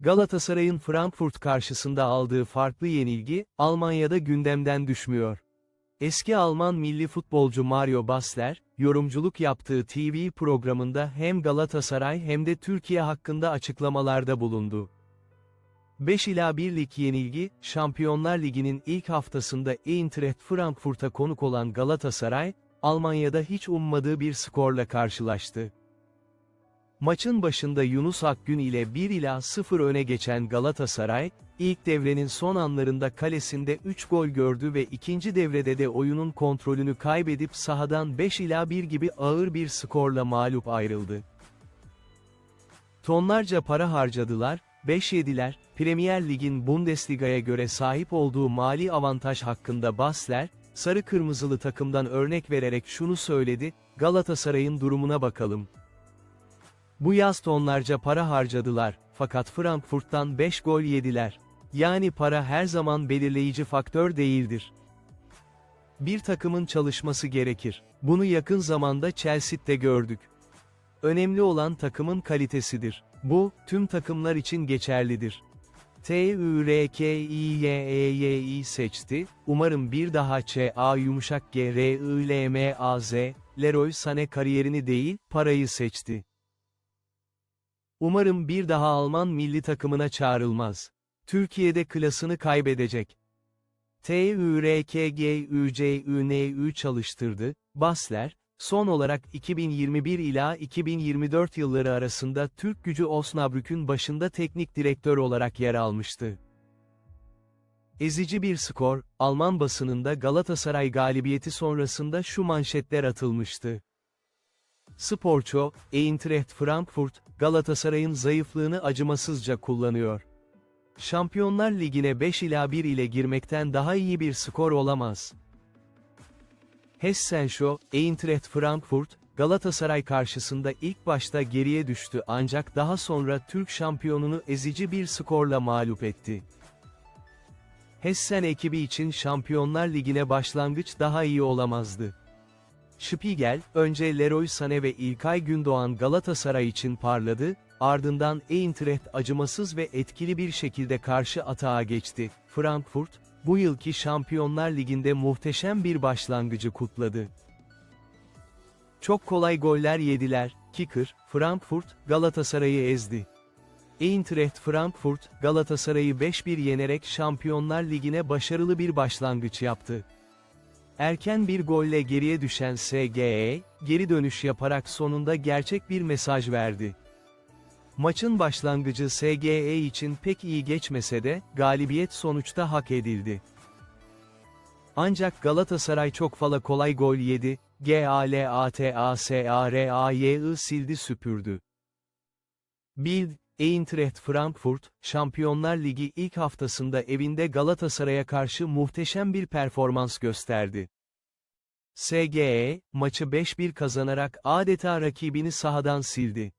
Galatasaray'ın Frankfurt karşısında aldığı farklı yenilgi, Almanya'da gündemden düşmüyor. Eski Alman milli futbolcu Mario Basler, yorumculuk yaptığı TV programında hem Galatasaray hem de Türkiye hakkında açıklamalarda bulundu. 5 ila 1'lik yenilgi, Şampiyonlar Ligi'nin ilk haftasında Eintracht Frankfurt'a konuk olan Galatasaray, Almanya'da hiç ummadığı bir skorla karşılaştı. Maçın başında Yunus Akgün ile 1 ila 0 öne geçen Galatasaray, ilk devrenin son anlarında kalesinde 3 gol gördü ve ikinci devrede de oyunun kontrolünü kaybedip sahadan 5 ila 1 gibi ağır bir skorla mağlup ayrıldı. Tonlarca para harcadılar, 5 yediler, Premier Lig'in Bundesliga'ya göre sahip olduğu mali avantaj hakkında Basler, sarı kırmızılı takımdan örnek vererek şunu söyledi, Galatasaray'ın durumuna bakalım. Bu yaz tonlarca para harcadılar, fakat Frankfurt'tan 5 gol yediler. Yani para her zaman belirleyici faktör değildir. Bir takımın çalışması gerekir. Bunu yakın zamanda Chelsea'de gördük. Önemli olan takımın kalitesidir. Bu, tüm takımlar için geçerlidir. T-Ü-R-K-İ-Y-E-Y-İ seçti, umarım bir daha Ç-A yumuşak G-R-I-L-M-A-Z, Leroy Sané kariyerini değil, parayı seçti. Umarım bir daha Alman milli takımına çağrılmaz. Türkiye'de klasını kaybedecek. TÜRKGÜCÜNÜ çalıştırdı, Basler, son olarak 2021 ila 2024 yılları arasında Türk gücü Osnabrück'ün başında teknik direktör olarak yer almıştı. Ezici bir skor, Alman basınında Galatasaray galibiyeti sonrasında şu manşetler atılmıştı. Sporço, Eintracht Frankfurt, Galatasaray'ın zayıflığını acımasızca kullanıyor. Şampiyonlar Ligi'ne 5 ila 1 ile girmekten daha iyi bir skor olamaz. Hessenşo, Eintracht Frankfurt, Galatasaray karşısında ilk başta geriye düştü ancak daha sonra Türk şampiyonunu ezici bir skorla mağlup etti. Hessen ekibi için Şampiyonlar Ligi'ne başlangıç daha iyi olamazdı. Spiegel, önce Leroy Sané ve İlkay Gündoğan Galatasaray için parladı, ardından Eintracht acımasız ve etkili bir şekilde karşı atağa geçti. Frankfurt, bu yılki Şampiyonlar Ligi'nde muhteşem bir başlangıcı kutladı. Çok kolay goller yediler, Kicker, Frankfurt, Galatasaray'ı ezdi. Eintracht Frankfurt, Galatasaray'ı 5-1 yenerek Şampiyonlar Ligi'ne başarılı bir başlangıç yaptı. Erken bir golle geriye düşen SGE, geri dönüş yaparak sonunda gerçek bir mesaj verdi. Maçın başlangıcı SGE için pek iyi geçmese de, galibiyet sonuçta hak edildi. Ancak Galatasaray çok fazla kolay gol yedi, GALATASARAY'ı sildi süpürdü. Bild, Eintracht Frankfurt, Şampiyonlar Ligi ilk haftasında evinde Galatasaray'a karşı muhteşem bir performans gösterdi. SGE, maçı 5-1 kazanarak adeta rakibini sahadan sildi.